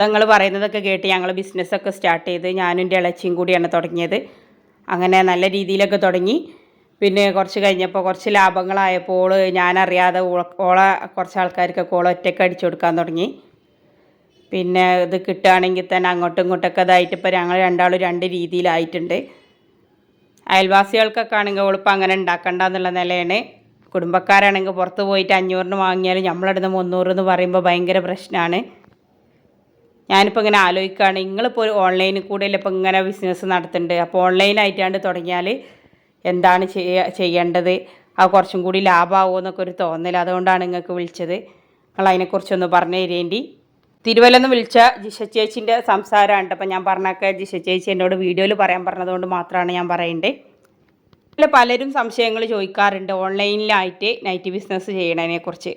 നിങ്ങൾ പറയുന്നതൊക്കെ കേട്ട് ഞങ്ങൾ ബിസിനസ്സൊക്കെ സ്റ്റാർട്ട് ചെയ്ത് ഞാനും എന്റെ ഇളച്ചിയും കൂടിയാണ് തുടങ്ങിയത്. അങ്ങനെ നല്ല രീതിയിലൊക്കെ തുടങ്ങി. പിന്നെ കുറച്ച് കഴിഞ്ഞപ്പോൾ കുറച്ച് ലാഭങ്ങളായപ്പോൾ ഞാനറിയാതെ ഓള- കുറച്ച് ആൾക്കാർക്കൊക്കെ ഓളെ ഒറ്റയ്ക്ക് അടിച്ചു കൊടുക്കാൻ തുടങ്ങി. പിന്നെ ഇത് കിട്ടുകയാണെങ്കിൽ തന്നെ അങ്ങോട്ടും ഇങ്ങോട്ടൊക്കെ ഇതായിട്ട് ഇപ്പോൾ ഞങ്ങൾ രണ്ടാളും രണ്ട് രീതിയിലായിട്ടുണ്ട്. അയൽവാസികൾക്കൊക്കെ ആണെങ്കിൽ ഓളിപ്പോൾ അങ്ങനെ ഉണ്ടാക്കണ്ട എന്നുള്ള നിലയാണ്. കുടുംബക്കാരാണെങ്കിൽ പുറത്ത് പോയിട്ട് അഞ്ഞൂറിന് വാങ്ങിയാലും നമ്മളടുന്ന് മുന്നൂറ് എന്ന് പറയുമ്പോൾ ഭയങ്കര പ്രശ്നമാണ്. ഞാനിപ്പോൾ ഇങ്ങനെ ആലോചിക്കുകയാണ് നിങ്ങളിപ്പോൾ ഒരു ഓൺലൈനിൽ കൂടെ ഇപ്പോൾ ഇങ്ങനെ ബിസിനസ് നടത്തുന്നുണ്ട് അപ്പോൾ ഓൺലൈനായിട്ടാണ്ട് തുടങ്ങിയാൽ എന്താണ് ചെയ്യ ചെയ്യേണ്ടത്? അത് കുറച്ചും കൂടി ലാഭമാവുമോ എന്നൊക്കെ ഒരു തോന്നൽ അതുകൊണ്ടാണ് നിങ്ങൾക്ക് വിളിച്ചത്. നിങ്ങൾ അതിനെക്കുറിച്ചൊന്ന് പറഞ്ഞു തരേണ്ടി. തിരുവല്ലെന്ന് വിളിച്ച ജിഷ ചേച്ചിന്റെ സംസാരമാണ് അപ്പം ഞാൻ പറഞ്ഞൊക്കെ ജിഷ ചേച്ചി എന്നോട് വീഡിയോയിൽ പറയാൻ പറഞ്ഞതുകൊണ്ട് മാത്രമാണ് ഞാൻ പറയേണ്ടത് പലരും സംശയങ്ങൾ ചോദിക്കാറുണ്ട്. ഓൺലൈനിലായിട്ട് നൈറ്റ് ബിസിനസ് ചെയ്യണതിനെക്കുറിച്ച്.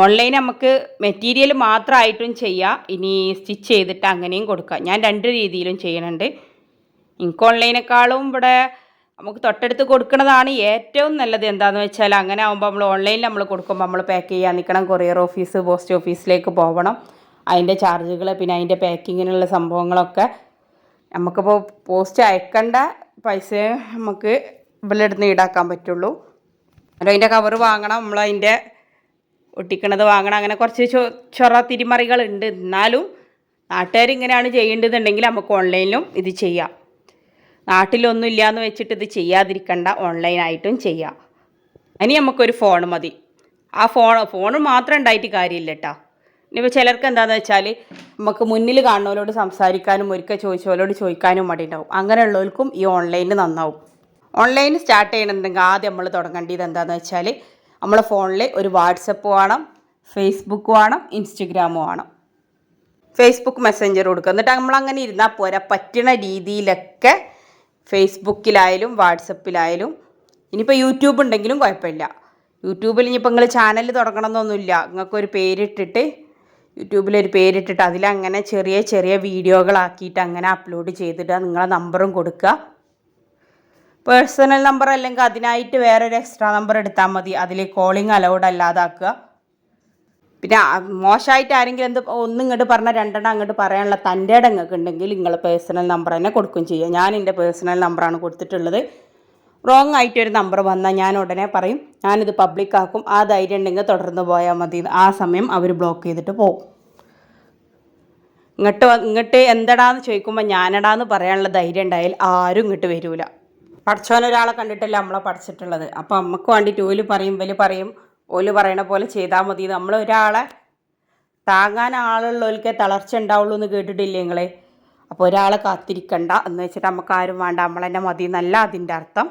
ഓൺലൈൻ നമുക്ക് മെറ്റീരിയൽ മാത്രമായിട്ടും ചെയ്യാം. ഇനി സ്റ്റിച്ച് ചെയ്തിട്ട് അങ്ങനെയും കൊടുക്കാം. ഞാൻ രണ്ട് രീതിയിലും ചെയ്യണുണ്ട് എനിക്ക് ഓൺലൈനേക്കാളും ഇവിടെ നമുക്ക് തൊട്ടടുത്ത് കൊടുക്കുന്നതാണ് ഏറ്റവും നല്ലത്. എന്താണെന്ന് വെച്ചാൽ അങ്ങനെ ആകുമ്പോൾ നമ്മൾ ഓൺലൈനിൽ നമ്മൾ കൊടുക്കുമ്പോൾ നമ്മൾ പാക്ക് ചെയ്യാൻ നിൽക്കണം. കൊറിയർ ഓഫീസ് പോസ്റ്റ് ഓഫീസിലേക്ക് പോകണം അതിന്റെ ചാർജുകൾ പിന്നെ അതിന്റെ പാക്കിങ്ങിനുള്ള സംഭവങ്ങളൊക്കെ നമുക്കിപ്പോൾ പോസ്റ്റ് അയക്കേണ്ട പൈസ നമുക്ക് ഇവിടെ അടുത്ത് ഈടാക്കാൻ പറ്റുള്ളൂ. അതിന്റെ കവർ വാങ്ങണം. നമ്മൾ അതിന്റെ ഒട്ടിക്കണത് വാങ്ങണം. അങ്ങനെ കുറച്ച് ചൊ ചൊറ തിരിമറികളുണ്ട്. എന്നാലും നാട്ടുകാർ ഇങ്ങനെയാണ് ചെയ്യേണ്ടതുണ്ടെങ്കിൽ നമുക്ക് ഓൺലൈനിലും ഇത് ചെയ്യാം. നാട്ടിലൊന്നും ഇല്ലയെന്ന് വെച്ചിട്ട് ഇത് ചെയ്യാതിരിക്കണ്ട. ഓൺലൈനായിട്ടും ചെയ്യാം. ഇനി നമുക്കൊരു ഫോൺ മതി. ആ ഫോൺ ഫോൺ മാത്രം ഉണ്ടായിട്ട് കാര്യമില്ല കേട്ടോ ഇനിയിപ്പോൾ ചിലർക്ക് എന്താണെന്ന് വെച്ചാൽ നമുക്ക് മുന്നിൽ കാണുന്നവരോട് സംസാരിക്കാനും ഒരിക്കൽ ചോദിച്ചവരോട് ചോദിക്കാനും മടി ഉണ്ടാവും. അങ്ങനെയുള്ളവർക്കും ഈ ഓൺലൈനിൽ നന്നാവും. ഓൺലൈനിൽ സ്റ്റാർട്ട് ചെയ്യണമെന്നുണ്ടെങ്കിൽ ആദ്യം നമ്മൾ തുടങ്ങേണ്ടത് എന്താണെന്ന് വെച്ചാൽ നമ്മളെ ഫോണിൽ ഒരു വാട്സപ്പ് വേണം ഫേസ്ബുക്ക് വേണം ഇൻസ്റ്റഗ്രാമും വേണം. ഫേസ്ബുക്ക് മെസ്സഞ്ചർ കൊടുക്കുക. എന്നിട്ട് നമ്മൾ അങ്ങനെ ഇരുന്നാൽ പോരാ. പറ്റണ രീതിയിലൊക്കെ ഫേസ്ബുക്കിലായാലും വാട്സപ്പിലായാലും ഇനിയിപ്പോൾ യൂട്യൂബ് ഉണ്ടെങ്കിലും കുഴപ്പമില്ല. യൂട്യൂബിൽ ഇനിയിപ്പോൾ നിങ്ങൾ ചാനൽ തുടങ്ങണമെന്നൊന്നുമില്ല നിങ്ങൾക്കൊരു പേരിട്ടിട്ട് യൂട്യൂബിലൊരു പേരിട്ടിട്ട് അതിലങ്ങനെ ചെറിയ ചെറിയ വീഡിയോകളാക്കിയിട്ട് അങ്ങനെ അപ്ലോഡ് ചെയ്തിട്ട് നിങ്ങളെ നമ്പറും കൊടുക്കുക. പേഴ്സണൽ നമ്പർ അല്ലെങ്കിൽ അതിനായിട്ട് വേറൊരു എക്സ്ട്രാ നമ്പർ എടുത്താൽ മതി. അതിൽ കോളിംഗ് അലൗഡ് അല്ലാതാക്കുക. പിന്നെ മോശമായിട്ട് ആരെങ്കിലും എന്ത് ഒന്നും ഇങ്ങോട്ട് പറഞ്ഞാൽ രണ്ടെണ്ണം അങ്ങോട്ട് പറയാനുള്ള തന്റെ ഇടങ്ങൾക്ക് ഉണ്ടെങ്കിൽ നിങ്ങൾ പേഴ്സണൽ നമ്പർ തന്നെ കൊടുക്കുകയും ചെയ്യുക. ഞാൻ എന്റെ പേഴ്സണൽ നമ്പറാണ് കൊടുത്തിട്ടുള്ളത്. റോങ് ആയിട്ട് ഒരു നമ്പർ വന്നാൽ ഞാൻ ഉടനെ പറയും. ഞാനിത് പബ്ലിക് ആക്കും. ആ ധൈര്യം ഉണ്ടെങ്കിൽ തുടർന്ന് പോയാൽ മതി. ആ സമയം അവർ ബ്ലോക്ക് ചെയ്തിട്ട് പോകും. ഇങ്ങോട്ട് ഇങ്ങോട്ട് എന്തടാന്ന് ചോദിക്കുമ്പോൾ ഞാനടാന്ന് പറയാനുള്ള ധൈര്യം ഉണ്ടായാൽ ആരും ഇങ്ങോട്ട് വരൂല. പഠിച്ചോൻ ഒരാളെ കണ്ടിട്ടല്ല നമ്മളെ പഠിച്ചിട്ടുള്ളത്. അപ്പോൾ നമുക്ക് വേണ്ടിയിട്ട് ഓൽ പറയും ഇവൽ പറയും ഓൽ പറയണ പോലെ ചെയ്താൽ മതി. നമ്മൾ ഒരാളെ താങ്ങാൻ ആളുള്ളവർക്ക് തളർച്ച ഉണ്ടാവുള്ളൂ എന്ന് കേട്ടിട്ടില്ലേ നിങ്ങൾ അപ്പോൾ ഒരാളെ കാത്തിരിക്കണ്ട. എന്ന് വെച്ചിട്ട് നമുക്ക് ആരും വേണ്ട. നമ്മളെന്നെ മതി എന്നല്ല അതിന്റെ അർത്ഥം.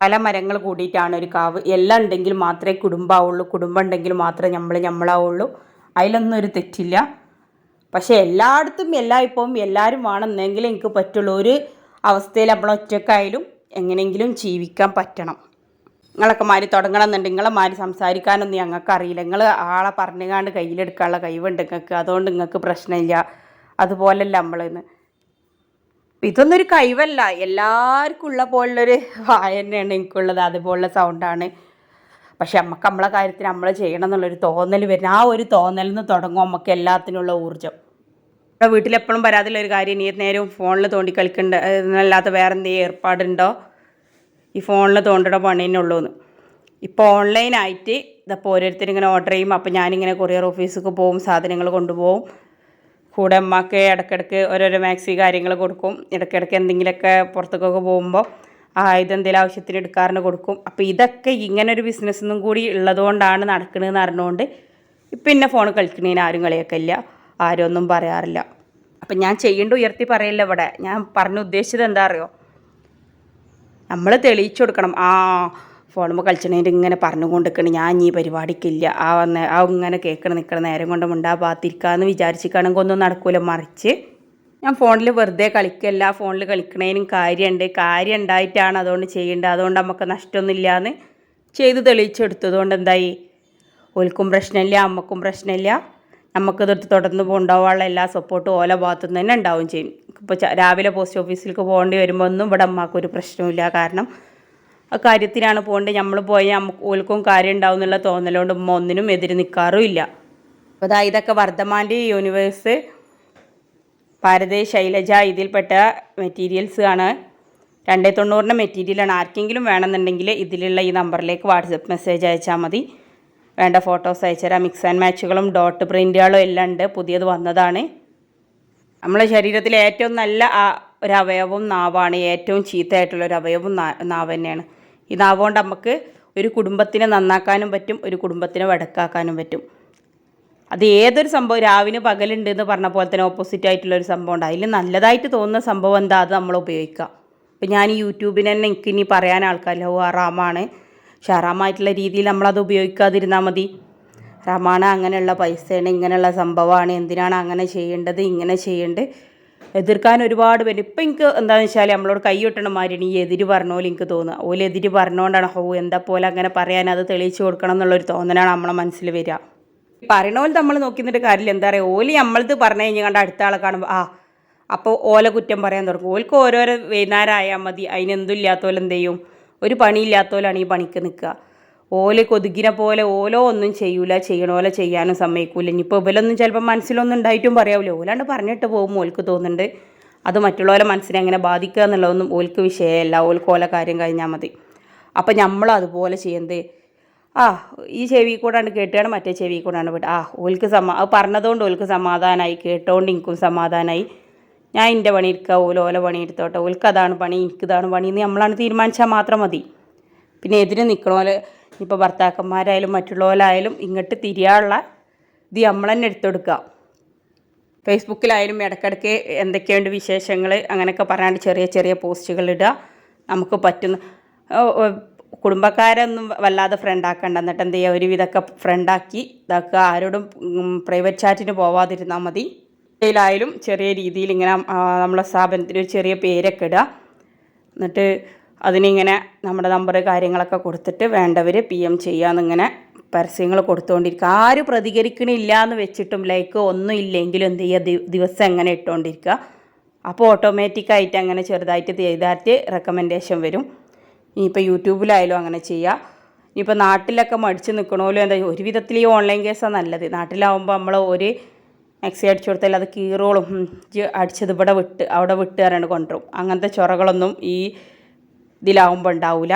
പല മരങ്ങൾ കൂടിയിട്ടാണ് ഒരു കാവ്. എല്ലാം ഉണ്ടെങ്കിൽ മാത്രമേ കുടുംബമാവുള്ളൂ കുടുംബം ഉണ്ടെങ്കിൽ മാത്രമേ നമ്മൾ നമ്മളാവുള്ളൂ അതിലൊന്നും ഒരു തെറ്റില്ല. പക്ഷേ എല്ലായിടത്തും എല്ലായ്പ്പോഴും എല്ലാവരും വേണമെന്നെങ്കിലും എനിക്ക് പറ്റുള്ളൂ. ഒരു അവസ്ഥയിൽ നമ്മൾ ഒറ്റക്കായാലും എങ്ങനെയെങ്കിലും ജീവിക്കാൻ പറ്റണം. നിങ്ങളൊക്കെ മാരി തുടങ്ങണം നിങ്ങളെ മാരി സംസാരിക്കാനൊന്നും ഞങ്ങൾക്ക് അറിയില്ല നിങ്ങൾ ആളെ പറഞ്ഞുകാണ്ട് കയ്യിലെടുക്കാനുള്ള കഴിവുണ്ട് നിങ്ങൾക്ക്. അതുകൊണ്ട് നിങ്ങൾക്ക് പ്രശ്നമില്ല. അതുപോലല്ല നമ്മളിന്ന്. ഇതൊന്നും ഒരു കഴിവല്ല. എല്ലാവർക്കും ഉള്ള പോലുള്ളൊരു വായ തന്നെയാണ് എനിക്കുള്ളത്. അതുപോലുള്ള സൗണ്ടാണ് പക്ഷെ നമുക്ക് നമ്മളെ കാര്യത്തിന് നമ്മൾ ചെയ്യണം എന്നുള്ളൊരു തോന്നൽ വരുന്ന ആ ഒരു തോന്നലിൽ നിന്ന് തുടങ്ങും നമുക്ക് എല്ലാത്തിനുള്ള ഊർജം. ഇവിടെ വീട്ടിലെപ്പോഴും പരാതിയുള്ള ഒരു കാര്യം നീ നേരം ഫോണിൽ തോണ്ടി കളിക്കണ്ട എന്നല്ലാത്ത വേറെ എന്തെങ്കിലും ഏർപ്പാടുണ്ടോ? ഈ ഫോണിൽ തോണ്ടണ പണീനുള്ളൂ എന്ന് ഇപ്പോൾ ഓൺലൈനായിട്ട് ഇതപ്പോൾ ഓരോരുത്തരും ഇങ്ങനെ ഓർഡർ ചെയ്യും. അപ്പോൾ ഞാനിങ്ങനെ കൊറിയർ ഓഫീസിലേക്ക് പോകും സാധനങ്ങൾ കൊണ്ടുപോകും കൂടെ അമ്മയ്ക്ക് ഇടയ്ക്കിടയ്ക്ക് ഓരോരോ മാക്സി കാര്യങ്ങൾ കൊടുക്കും. ഇടയ്ക്കിടയ്ക്ക് എന്തെങ്കിലുമൊക്കെ പുറത്തേക്കൊക്കെ പോകുമ്പോൾ ആ ഇതെന്തെങ്കിലും ആവശ്യത്തിന് എടുക്കാറിന് കൊടുക്കും. അപ്പോൾ ഇതൊക്കെ ഇങ്ങനെ ഒരു ബിസിനസ്സൊന്നും കൂടി ഉള്ളതുകൊണ്ടാണ് നടക്കണതെന്ന് അറിഞ്ഞുകൊണ്ട് ഇപ്പം എന്നെ ഫോൺ കളിക്കണേന് ആരും കളിയാക്കില്ല ആരും ഒന്നും പറയാറില്ല. അപ്പം ഞാൻ ചെയ്യേണ്ട ഉയർത്തി പറയില്ല ഇവിടെ. ഞാൻ പറഞ്ഞു ഉദ്ദേശിച്ചത് എന്താ അറിയോ? നമ്മൾ തെളിയിച്ചു കൊടുക്കണം. ആ ഫോണുമ്പോൾ കളിച്ചണേന്റെ ഇങ്ങനെ പറഞ്ഞുകൊണ്ട് നിൽക്കണം ഞാൻ ഈ പരിപാടിക്കില്ല ആ വന്ന് ആ ഇങ്ങനെ കേൾക്കണം നിൽക്കണം നേരം കൊണ്ട് മുണ്ടാ പാത്തിരിക്കാന്ന് വിചാരിച്ചിട്ടാണെങ്കിൽ ഒന്നും നടക്കൂല. മറിച്ച് ഞാൻ ഫോണിൽ വെറുതെ കളിക്കല്ല. ഫോണിൽ കളിക്കണേനും കാര്യമുണ്ട് കാര്യം ഉണ്ടായിട്ടാണ് അതുകൊണ്ട് ചെയ്യേണ്ടത്. അതുകൊണ്ട് നമുക്ക് നഷ്ടമൊന്നുമില്ല എന്ന് ചെയ്ത് തെളിയിച്ചെടുത്തതുകൊണ്ട് എന്തായി? ഓൽക്കും പ്രശ്നമില്ല അമ്മക്കും പ്രശ്നമില്ല. നമുക്കിതെടുത്ത് തുടർന്ന് കൊണ്ടുപോകാനുള്ള എല്ലാ സപ്പോർട്ടും ഓല ഭാഗത്തു നിന്ന് തന്നെ ഉണ്ടാവും ചെയ്യും. ഇപ്പോൾ രാവിലെ പോസ്റ്റ് ഓഫീസിലേക്ക് പോകേണ്ടി വരുമ്പോൾ ഒന്നും ഇവിടെ അമ്മക്കൊരു പ്രശ്നമില്ല കാരണം ആ കാര്യത്തിനാണ് പോകേണ്ടത്. നമ്മൾ പോയാൽ നമുക്ക് ഓൽക്കും കാര്യം ഉണ്ടാവും എന്നുള്ള തോന്നലുകൊണ്ട് ഉമ്മ ഒന്നിനും എതിര് നിൽക്കാറും ഇല്ല. അപ്പോൾ ഇതൊക്കെ വർദ്ധമാന്റെ യൂണിവേഴ്സ് ഭാരതി ശൈലജ ഇതിൽപ്പെട്ട മെറ്റീരിയൽസ് ആണ്. രണ്ടേ തൊണ്ണൂറിന്റെ മെറ്റീരിയലാണ് ആർക്കെങ്കിലും വേണമെന്നുണ്ടെങ്കിൽ ഇതിലുള്ള ഈ നമ്പറിലേക്ക് വാട്സപ്പ് മെസ്സേജ് അയച്ചാൽ മതി. വേണ്ട ഫോട്ടോസ് അയച്ചുതരാം. മിക്സ് ആൻഡ് മാച്ചുകളും ഡോട്ട് പ്രിന്റുകളും എല്ലാം ഉണ്ട്. പുതിയത് വന്നതാണ്. നമ്മളെ ശരീരത്തിലെ ഏറ്റവും നല്ല ഒരു അവയവം നാവാണ്. ഏറ്റവും ചീത്തയായിട്ടുള്ള ഒരു അവയവം നാവ് തന്നെയാണ്. ഈ നാവ് കൊണ്ട് നമുക്ക് ഒരു കുടുംബത്തിനെ നന്നാക്കാനും പറ്റും ഒരു കുടുംബത്തിനെ വടക്കാക്കാനും പറ്റും. അത് ഏതൊരു സംഭവം രാവിലെ പകലുണ്ട് എന്ന് പറഞ്ഞ പോലെ തന്നെ ഓപ്പോസിറ്റ് ആയിട്ടുള്ള ഒരു സംഭവം ഉണ്ട്. അതിൽ നല്ലതായിട്ട് തോന്നുന്ന സംഭവം എന്താ? അത് നമ്മൾ ഉപയോഗിക്കുക. ഇപ്പം ഞാൻ യൂട്യൂബിന് തന്നെ എനിക്ക് ഇനി പറയാൻ ആൾക്കാരില്ല. ഓ ആറാമാണ് ആറാമായിട്ടുള്ള രീതിയിൽ നമ്മളത് ഉപയോഗിക്കാതിരുന്നാൽ മതി. റമാണ് അങ്ങനെയുള്ള പൈസയാണ് ഇങ്ങനെയുള്ള സംഭവമാണ് എന്തിനാണ് അങ്ങനെ ചെയ്യേണ്ടത് ഇങ്ങനെ ചെയ്യേണ്ടത്? എതിർക്കാൻ ഒരുപാട് പേര്. ഇപ്പം എനിക്ക് എന്താണെന്ന് വെച്ചാൽ നമ്മളോട് കൈ കൊട്ടണ മാതിരിയാണ് ഈ എതിര് പറഞ്ഞ പോലെ എനിക്ക് തോന്നുക. ഓൽ എതിര് പറഞ്ഞുകൊണ്ടാണ് ഹോ എന്താ പോലെ അങ്ങനെ പറയാൻ? അത് തെളിയിച്ചു കൊടുക്കണം എന്നുള്ളൊരു തോന്നലാണ് നമ്മളെ മനസ്സിൽ വരിക. പറയണ പോലെ നമ്മൾ നോക്കി നിന്നിട്ട് കാര്യമില്ല. എന്താ പറയുക ഓൽ നമ്മളത് പറഞ്ഞു കഴിഞ്ഞാൽ കണ്ട അടുത്ത ആളെ കാണുമ്പോൾ ആ അപ്പോൾ ഓല കുറ്റം പറയാൻ തുടങ്ങും. ഓൽക്ക് ഓരോരോ വൈകുന്നേരം ആയാൽ മതി. അതിനെന്തും ഇല്ലാത്ത പോലെ എന്ത് ചെയ്യും? ഒരു പണിയില്ലാത്തോലാണ് ഈ പണിക്ക് നിൽക്കുക. ഓൽ കൊതുകിനെ പോലെ ഓലോ ഒന്നും ചെയ്യൂല ചെയ്യണ പോലെ ചെയ്യാനും സമ്മതിക്കൂല. ഇനിയിപ്പോൾ ഇവലൊന്നും ചിലപ്പോൾ മനസ്സിലൊന്നും ഉണ്ടായിട്ടും പറയാവില്ല. ഓലാണ്ട് പറഞ്ഞിട്ട് പോകും ഓൽക്ക് തോന്നുന്നുണ്ട്. അത് മറ്റുള്ളവരെ മനസ്സിനെ എങ്ങനെ ബാധിക്കുക എന്നുള്ളതൊന്നും ഓൽക്ക് വിഷയമല്ല ഓൽക്ക് ഓല കാര്യം കഴിഞ്ഞാൽ മതി. അപ്പം നമ്മൾ അതുപോലെ ചെയ്യുന്നത് ആ ഈ ചെവി കൂടാണ്ട് കേട്ടുകയാണ് മറ്റേ ചെവി കൂടാണ്ട് വിട്ട് ആ ഓൽക്ക് സമാ പറഞ്ഞതുകൊണ്ട് ഓൽക്ക് സമാധാനമായി കേട്ടോണ്ട് എനിക്കും സമാധാനമായി ഞാൻ എന്റെ പണി എടുക്കുക ഓല പണി എടുത്തോട്ടെ. ഓൽക്ക് അതാണ് പണി എനിക്ക് ഇതാണ് പണി എന്ന് നമ്മളാണ് തീരുമാനിച്ചാൽ മാത്രം മതി. പിന്നെ എതിര് നിൽക്കണ ഇപ്പോൾ ഭർത്താക്കന്മാരായാലും മറ്റുള്ളവരായാലും ഇങ്ങോട്ട് തിരിയാനുള്ള ഇത് നമ്മൾ തന്നെ എടുത്തെടുക്കുക. ഫേസ്ബുക്കിലായാലും ഇടയ്ക്കിടയ്ക്ക് എന്തൊക്കെയുണ്ട് വിശേഷങ്ങൾ അങ്ങനെയൊക്കെ പറയാണ്ട് ചെറിയ ചെറിയ പോസ്റ്റുകൾ ഇടുക. നമുക്ക് പറ്റുന്ന കുടുംബക്കാരൊന്നും വല്ലാതെ ഫ്രണ്ട് ആക്കണ്ട. എന്നിട്ട് എന്ത് ചെയ്യുക? ഒരുവിധമൊക്കെ ഫ്രണ്ടാക്കി ഇതാക്കുക. ആരോടും പ്രൈവറ്റ് ചാറ്റിന് പോവാതിരുന്നാൽ മതി. ഇതിലായാലും ചെറിയ രീതിയിൽ ഇങ്ങനെ നമ്മളെ സ്ഥാപനത്തിന് ഒരു ചെറിയ പേരൊക്കെ ഇടുക. എന്നിട്ട് അതിനിങ്ങനെ നമ്മുടെ നമ്പർ കാര്യങ്ങളൊക്കെ കൊടുത്തിട്ട് വേണ്ടവർ പി എം ചെയ്യാമെന്നിങ്ങനെ പരസ്യങ്ങൾ കൊടുത്തുകൊണ്ടിരിക്കുക ആരും പ്രതികരിക്കണില്ല എന്ന് വെച്ചിട്ടും ലൈക്ക് ഒന്നും ഇല്ലെങ്കിലും എന്ത് ചെയ്യുക? ദിവസം എങ്ങനെ ഇട്ടുകൊണ്ടിരിക്കുക അപ്പോൾ ഓട്ടോമാറ്റിക്കായിട്ട് അങ്ങനെ ചെറുതായിട്ട് ചെയ്തായിട്ട് റെക്കമെൻഡേഷൻ വരും. ഇനിയിപ്പോൾ യൂട്യൂബിലായാലും അങ്ങനെ ചെയ്യുക. ഇനിയിപ്പോൾ നാട്ടിലൊക്കെ മടിച്ച് നിൽക്കണമല്ലോ എന്താ ഒരു വിധത്തിൽ ഈ ഓൺലൈൻ കേസാണ് നല്ലത്. നാട്ടിലാവുമ്പോൾ നമ്മൾ ഒരു മാക്സി അടിച്ചു കൊടുത്താൽ അത് കീറോളും. അടിച്ചത് ഇവിടെ വിട്ട് അവിടെ വിട്ട് പറഞ്ഞാണ്ട് കൊണ്ടുവരും. അങ്ങനത്തെ ചൊറകളൊന്നും ഈ ഇതിലാവുമ്പോൾ ഉണ്ടാവില്ല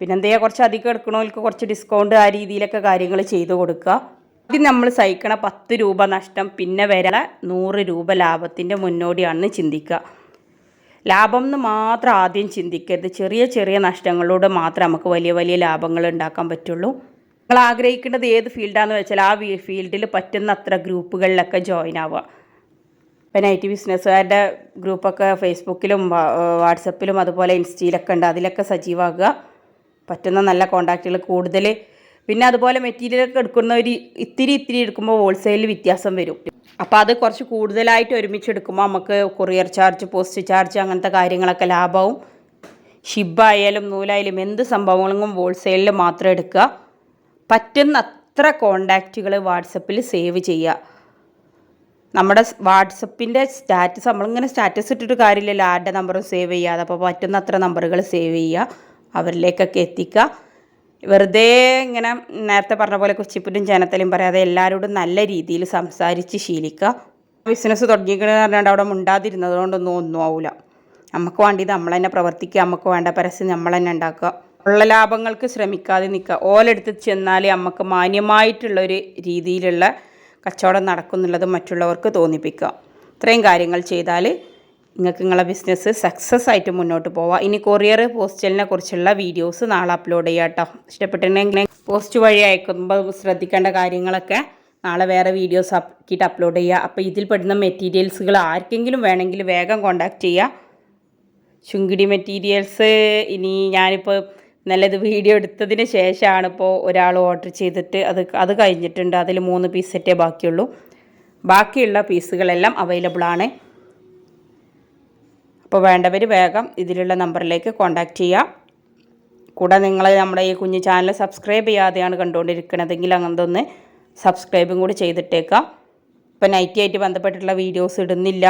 പിന്നെ എന്താ കുറച്ച് അധികം എടുക്കണവർക്ക് കുറച്ച് ഡിസ്കൗണ്ട് ആ രീതിയിലൊക്കെ കാര്യങ്ങൾ ചെയ്തു കൊടുക്കുക. ആദ്യം നമ്മൾ സഹിക്കണ പത്ത് രൂപ നഷ്ടം പിന്നെ വരെ നൂറ് രൂപ ലാഭത്തിന്റെ മുന്നോടിയാണെന്ന് ചിന്തിക്കുക. ലാഭം എന്ന് മാത്രം ആദ്യം ചിന്തിക്കരുത്. ചെറിയ ചെറിയ നഷ്ടങ്ങളിലൂടെ മാത്രമേ നമുക്ക് വലിയ വലിയ ലാഭങ്ങൾ ഉണ്ടാക്കാൻ പറ്റുള്ളൂ. നിങ്ങൾ ആഗ്രഹിക്കേണ്ടത് ഏത് ഫീൽഡാണെന്ന് വെച്ചാൽ ആ ഫീൽഡിൽ പറ്റുന്ന അത്ര ഗ്രൂപ്പുകളിലൊക്കെ ജോയിൻ ആവുക. ഇപ്പം നൈറ്റ് ബിസിനസ്സുകാരുടെ ഗ്രൂപ്പൊക്കെ ഫേസ്ബുക്കിലും വാട്സപ്പിലും അതുപോലെ ഇൻസ്റ്റയിലൊക്കെ ഉണ്ട്. അതിലൊക്കെ സജീവമാകുക പറ്റുന്ന നല്ല കോണ്ടാക്റ്റുകൾ കൂടുതൽ. പിന്നെ അതുപോലെ മെറ്റീരിയലൊക്കെ എടുക്കുന്നവർ ഇത്തിരി ഇത്തിരി എടുക്കുമ്പോൾ ഹോൾസെയിൽ വ്യത്യാസം വരും. അപ്പോൾ അത് കുറച്ച് കൂടുതലായിട്ട് ഒരുമിച്ച് എടുക്കുമ്പോൾ നമുക്ക് കൊറിയർ ചാർജ് പോസ്റ്റ് ചാർജ് അങ്ങനത്തെ കാര്യങ്ങളൊക്കെ ലാഭവും ഷിബായാലും നൂലായാലും എന്ത് സംഭവങ്ങളും ഹോൾസെയിലിൽ മാത്രം എടുക്കുക. പറ്റുന്ന അത്ര കോണ്ടാക്റ്റുകൾ വാട്സപ്പിൽ സേവ് ചെയ്യുക. നമ്മുടെ വാട്സപ്പിന്റെ സ്റ്റാറ്റസ് നമ്മളിങ്ങനെ സ്റ്റാറ്റസ് ഇട്ടിട്ട് കാര്യമില്ലല്ലോ ആരുടെ നമ്പറും സേവ് ചെയ്യാതെ. അപ്പോൾ പറ്റുന്നത്ര നമ്പറുകൾ സേവ് ചെയ്യുക. അവരിലേക്കൊക്കെ എത്തിക്കുക. വെറുതെ ഇങ്ങനെ നേരത്തെ പറഞ്ഞ പോലെ കുച്ചിപ്പുറ്റും ജനത്തലും പറയാതെ എല്ലാവരോടും നല്ല രീതിയിൽ സംസാരിച്ച് ശീലിക്കുക. ബിസിനസ് തുടങ്ങിക്കണമെന്ന് പറഞ്ഞാൽ അവിടെ മുണ്ടാതിരുന്നത് കൊണ്ടൊന്നും ഒന്നും ആവില്ല നമുക്ക് വേണ്ടി നമ്മൾ തന്നെ പ്രവർത്തിക്കുക. നമുക്ക് വേണ്ട പരസ്യം നമ്മൾ തന്നെ ഉണ്ടാക്കുക. ഉള്ള ലാഭങ്ങൾക്ക് ശ്രമിക്കാതെ നിൽക്കുക. ഓലെടുത്ത് ചെന്നാൽ നമുക്ക് മാന്യമായിട്ടുള്ളൊരു രീതിയിലുള്ള കച്ചവടം നടക്കുന്നുള്ളത് മറ്റുള്ളവർക്ക് തോന്നിപ്പിക്കുക. ഇത്രയും കാര്യങ്ങൾ ചെയ്താൽ നിങ്ങൾക്ക് നിങ്ങളെ ബിസിനസ് സക്സസ് ആയിട്ട് മുന്നോട്ട് പോവാം. ഇനി കൊറിയർ പോസ്റ്റലിനെ കുറിച്ചുള്ള വീഡിയോസ് നാളെ അപ്ലോഡ് ചെയ്യാം കേട്ടോ. ഇഷ്ടപ്പെട്ടിട്ടുണ്ടെങ്കിൽ പോസ്റ്റ് വഴി അയക്കുമ്പോൾ ശ്രദ്ധിക്കേണ്ട കാര്യങ്ങളൊക്കെ നാളെ വേറെ വീഡിയോസ് ആക്കിയിട്ട് അപ്ലോഡ് ചെയ്യുക അപ്പോൾ ഇതിൽ പെടുന്ന മെറ്റീരിയൽസുകൾ ആർക്കെങ്കിലും വേണമെങ്കിൽ വേഗം കോൺടാക്റ്റ് ചെയ്യുക ചുങ്കിടി മെറ്റീരിയൽസ് ഇനി ഞാനിപ്പോൾ നല്ലത് വീഡിയോ എടുത്തതിന് ശേഷമാണ് ഇപ്പോൾ ഒരാൾ ഓർഡർ ചെയ്തിട്ട് അത് അത് കഴിഞ്ഞിട്ടുണ്ട്. അതിൽ മൂന്ന് പീസറ്റേ സെറ്റേ ബാക്കിയുള്ളൂ. ബാക്കിയുള്ള പീസുകളെല്ലാം അവൈലബിൾ ആണ്. അപ്പോൾ വേണ്ടവർ വേഗം ഇതിലുള്ള നമ്പറിലേക്ക് കോൺടാക്റ്റ് ചെയ്യുക കൂടെ നിങ്ങൾ നമ്മുടെ ഈ കുഞ്ഞു ചാനൽ സബ്സ്ക്രൈബ് ചെയ്യാതെയാണ് കണ്ടുകൊണ്ടിരിക്കണതെങ്കിൽ അങ്ങനത്തെ ഒന്ന് സബ്സ്ക്രൈബും കൂടി ചെയ്തിട്ടേക്കാം. ഇപ്പോൾ നൈറ്റി ആയിട്ട് ബന്ധപ്പെട്ടിട്ടുള്ള വീഡിയോസ് ഇടുന്നില്ല.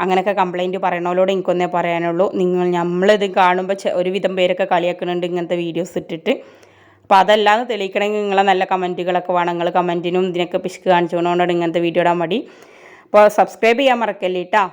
അങ്ങനെയൊക്കെ കംപ്ലൈന്റ് പറയണവരോട് എനിക്കൊന്നേ പറയാനുള്ളൂ. നിങ്ങൾ നമ്മളിത് കാണുമ്പോൾ ഒരുവിധം പേരൊക്കെ കളിയാക്കുന്നുണ്ട് ഇങ്ങനത്തെ വീഡിയോസ് ഇട്ടിട്ട്. അപ്പോൾ അതല്ലാന്ന് തെളിയിക്കണമെങ്കിൽ നിങ്ങളെ നല്ല കമന്റുകളൊക്കെ വേണം. നിങ്ങൾ കമന്റിനും ഇതിനൊക്കെ പിശുക്ക് കാണിച്ചുകൊണ്ടാണ് ഇങ്ങനത്തെ വീഡിയോ ഇടാൻ മതി അപ്പോൾ സബ്സ്ക്രൈബ് ചെയ്യാൻ മറക്കല്ലേ കേട്ടോ